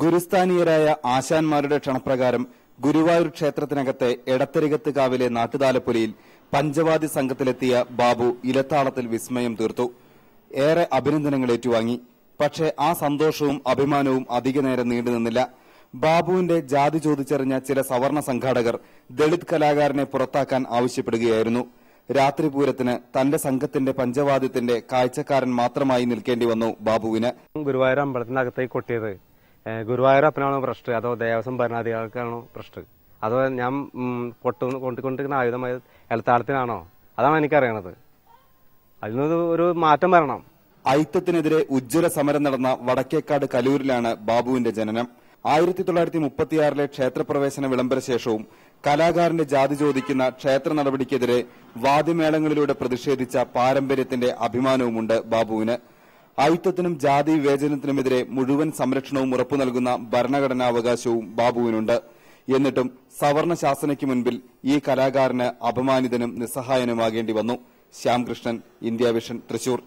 ഗുരുസ്ഥാനീയരായ ആശാന്മാരുടെ ക്ഷണപ്രകാരം ഗുരുവായൂർ ക്ഷേത്രത്തിനകത്തെ എടത്തരികത്ത് കാവിലെ നാട്ടുതാലപ്പൊലിയിൽ പഞ്ചവാദി സംഘത്തിലെത്തിയ ബാബു ഇലത്താളത്തിൽ വിസ്മയം തീർത്തു. ഏറെ അഭിനന്ദനങ്ങൾ ഏറ്റുവാങ്ങി. പക്ഷേ ആ സന്തോഷവും അഭിമാനവും അധികനേരം നീണ്ടുനിന്നില്ല ബാബുവിന്റെ ജാതി ചോദിച്ചറിഞ്ഞ ചില സവർണ സംഘാടകർ ദളിത് കലാകാരനെ പുറത്താക്കാൻ ആവശ്യപ്പെടുകയായിരുന്നു. രാത്രിപൂരത്തിന് തന്റെ സംഘത്തിന്റെ പഞ്ചവാദ്യത്തിന്റെ കാഴ്ചക്കാരൻ മാത്രമായി നിൽക്കേണ്ടി വന്നു ബാബുവിന്. ഗുരുവായൂർ അമ്പലത്തിനകത്തേക്ക് കൊട്ടിയത്. അപ്പനാണോ പ്രശ്നം? അതോ ദേവസ്വം ഭരണാധികാരിക്കാണോ പ്രശ്നം? അതോ ഞാൻ കൊട്ടു കൊണ്ടിക്കൊണ്ടിരിക്കുന്ന ആയുധമായ എലത്താളത്തിനാണോ അതാണ് എനിക്കറിയണത്. അതിൽ നിന്ന് ഒരു മാറ്റം വരണം. ഐത്തത്തിനെതിരെ ഉജ്ജ്വല സമരം നടന്ന വടക്കേക്കാട് കലൂരിലാണ് ബാബുവിന്റെ ജനനം. ആയിരത്തി തൊള്ളായിരത്തി മുപ്പത്തിയാറിലെ ക്ഷേത്രപ്രവേശന വിളംബര ശേഷവും കലാകാരന്റെ ജാതി ചോദിക്കുന്ന ക്ഷേത്ര നടപടിക്കെതിരെ വാദ്യമേളങ്ങളിലൂടെ പ്രതിഷേധിച്ച പാരമ്പര്യത്തിന്റെ അഭിമാനവുമുണ്ട് ബാബുവിന്. ഐത്തത്തിനും ജാതി വിവേചനത്തിനുമെതിരെ മുഴുവൻ സംരക്ഷണവും ഉറപ്പു നൽകുന്ന ഭരണഘടനാവകാശവും ബാബുവിനുണ്ട്. എന്നിട്ടും സവർണ ശാസനയ്ക്ക് മുൻപിൽ ഈ കലാകാരന് അപമാനിതനും നിസ്സഹായനുമാകേണ്ടി വന്നു. Shyamkrishnan India vision Thrissur.